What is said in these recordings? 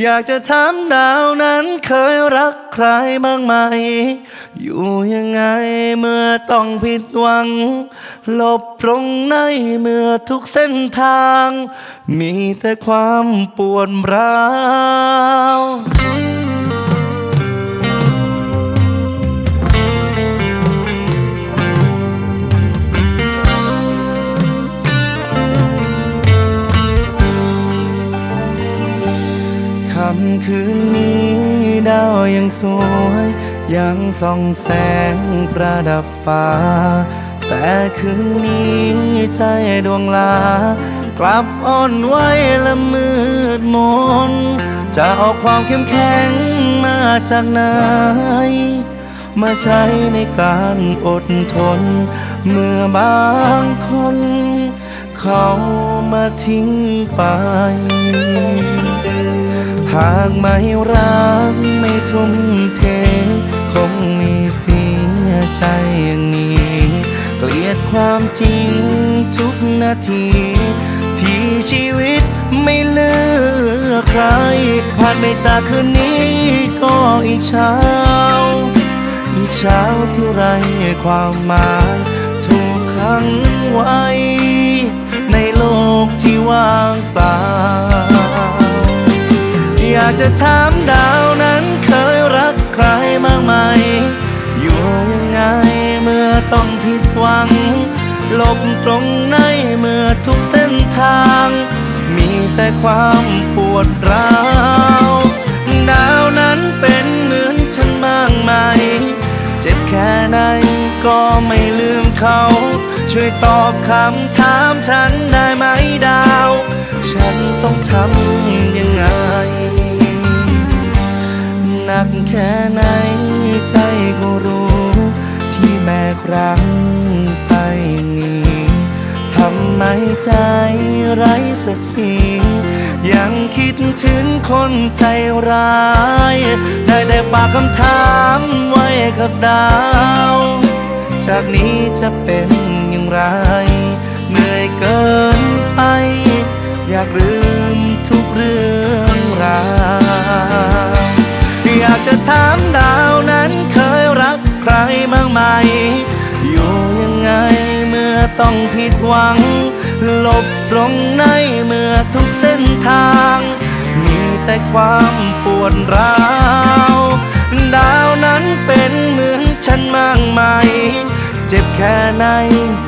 อยากจะถามดาวนั้นเคยรักใครบ้างไหม อยู่ยังไงเมื่อต้องผิดหวัง หลบตรงไหนเมื่อทุกเส้นทาง มีแต่ความปวดร้าว ค่ำคืนนี้ดาวยังสวย ยังส่องแสงประดับฟ้า แต่คืนนี้ใจดวงลา กลับอ่อนไหวและมืดมน จะเอาความเข้มแข็งมาจากไหน มาใช้ในการอดทน เมื่อบางคน เขามาทิ้งไป หากไม่รักไม่ทุ่มเท คงไม่เสียใจอย่างนี้ เกลียดความจริงทุกนาที ที่ชีวิตไม่เลือกใคร ผ่านไปจากคืนนี้ก็อีกเช้า อีกเช้าที่ไรความหมายถูกขังไว้ ในโลกที่ว่างเปล่าากจะถามดาวนั้นเคยรักใครบ้างไหมอยู่ยังไงเมื่อต้องผิดหวังหลบตรงไหนเมื่อทุกเส้นทาง มีแต่ความปวดร้าวดาวนั้นเป็นเหมือนฉันบ้างไหม เจ็บแค่ไหนก็ไม่ลืมเขา ช่วยตอบคำถามฉันได้ไหมดาว ฉันต้องทำยังไง หนักแค่ไหนใจก็รู้ ที่แบกรักไปนี้ทำไมใจไร้สักทียังคิดถึงคนใจร้าย ได้แต่ฝากคำถามไว้กับดาว จากนี้จะเป็นอย่างไร เหนื่อยเกินไป อยากลืมทุกเรื่อง ถามดาวนั้นเคยรักใครบ้างไหม อยู่ยังไงเมื่อต้องผิดหวัง หลบตรงไหนเมื่อทุกเส้นทาง มีแต่ความปวดร้าว ดาวนั้นเป็นเหมือนฉันมั่งไหมเจ็บแค่ไหน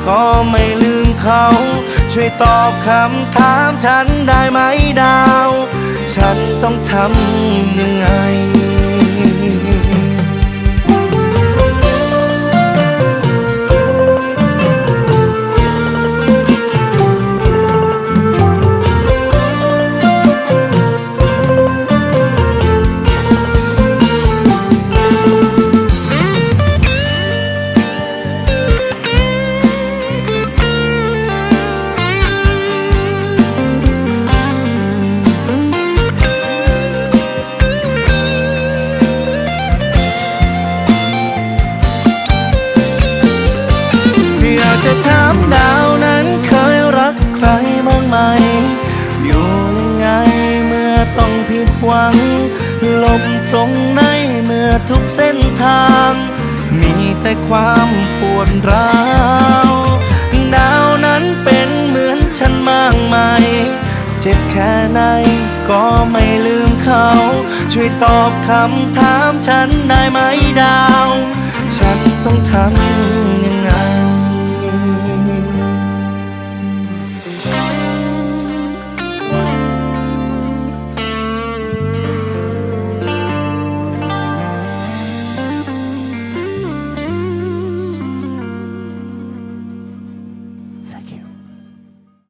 ก็ไม่ลืมเขา ช่วยตอบคำถามฉันได้ไหมดาว ฉันต้องทำยังไง จะถามดาวนั้นเคยรักใครบ้างไหม อยู่ยังไงเมื่อต้องผิดหวังลบตรงไหนเมื่อทุกเส้นทาง มีแต่ความปวดร้าวดาวนั้นเป็นเหมือนฉันมากมายเจ็บแค่ไหนก็ไม่ลืมเขา ช่วยตอบคำถามฉันได้ไหมดาว ฉันต้องทำยัง